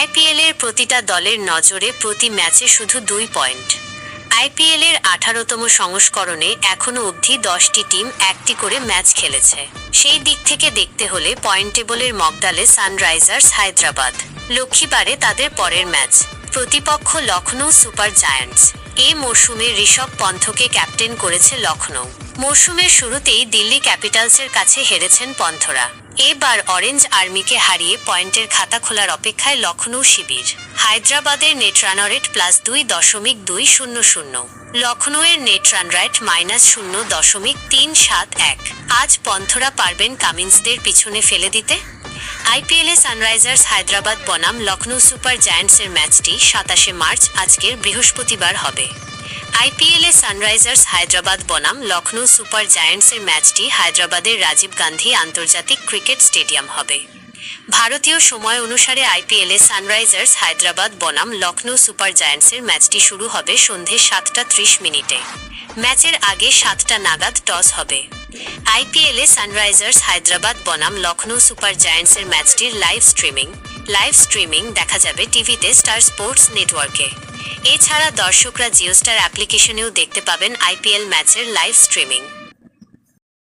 IPL এর প্রতিটা দলের নজরে প্রতি ম্যাচে শুধু দুই পয়েন্ট। আইপিএল এর আঠারোতম সংস্করণে এখনও অবধি দশটি টিম একটি করে ম্যাচ খেলেছে। সেই দিক থেকে দেখতে হলে পয়েন্টেবলের মগডালে সানরাইজার্স হায়দ্রাবাদ। লক্ষ্মীবারে তাদের পরের ম্যাচ। প্রতিপক্ষ লখনৌ সুপার জায়ান্টস। এ মরশুমে ঋষভ পন্থকে ক্যাপ্টেন করেছে লখনৌ মরশুমের শুরুতেই দিল্লি ক্যাপিটালসের কাছে হেরেছেন পন্থরা। এবার অরেঞ্জ আর্মিকে হারিয়ে পয়েন্টের খাতা খোলার অপেক্ষায় লখনৌ শিবির। হায়দ্রাবাদের নেট রান রেট প্লাস দুই দশমিক দুই শূন্য শূন্য। লখনৌয়ের নেট রান রেট মাইনাস শূন্য দশমিক তিন সাত এক। আজ পন্থরা পারবেন কামিন্সদের পিছনে ফেলে দিতে? আইপিএলে সানরাইজার্স হায়দ্রাবাদ বনাম লখনৌ সুপার জায়ান্টসের ম্যাচটি সাতাশে মার্চ আজকের বৃহস্পতিবার হবে। আইপিএলে সানরাইজার্স হায়দ্রাবাদ বনাম লখনৌ সুপার জায়ান্টসের ম্যাচটি হায়দ্রাবাদের রাজীব গান্ধী আন্তর্জাতিক ক্রিকেট স্টেডিয়াম হবে। ভারতীয় সময় অনুসারে আইপিএলে সানরাইজার্স, হায়দ্রাবাদ, বনাম লখনৌ সুপার জায়ান্টসের ম্যাচটি শুরু হবে সন্ধে সাতটা ত্রিশ মিনিটে। ম্যাচের আগে সাতটা নাগাদ টস হবে। আইপিএলে সানরাইজার্স, হায়দ্রাবাদ, বনাম লখনৌ সুপার জায়ান্টসের ম্যাচটির লাইভ স্ট্রিমিং। লাইভ স্ট্রিমিং দেখা যাবে টিভিতে স্টার স্পোর্টস নেটওয়ার্কে। এছাড়া দর্শকরা জিওস্টার অ্যাপ্লিকেশনেও দেখতে পাবেন আইপিএল ম্যাচের লাইভ স্ট্রিমিং।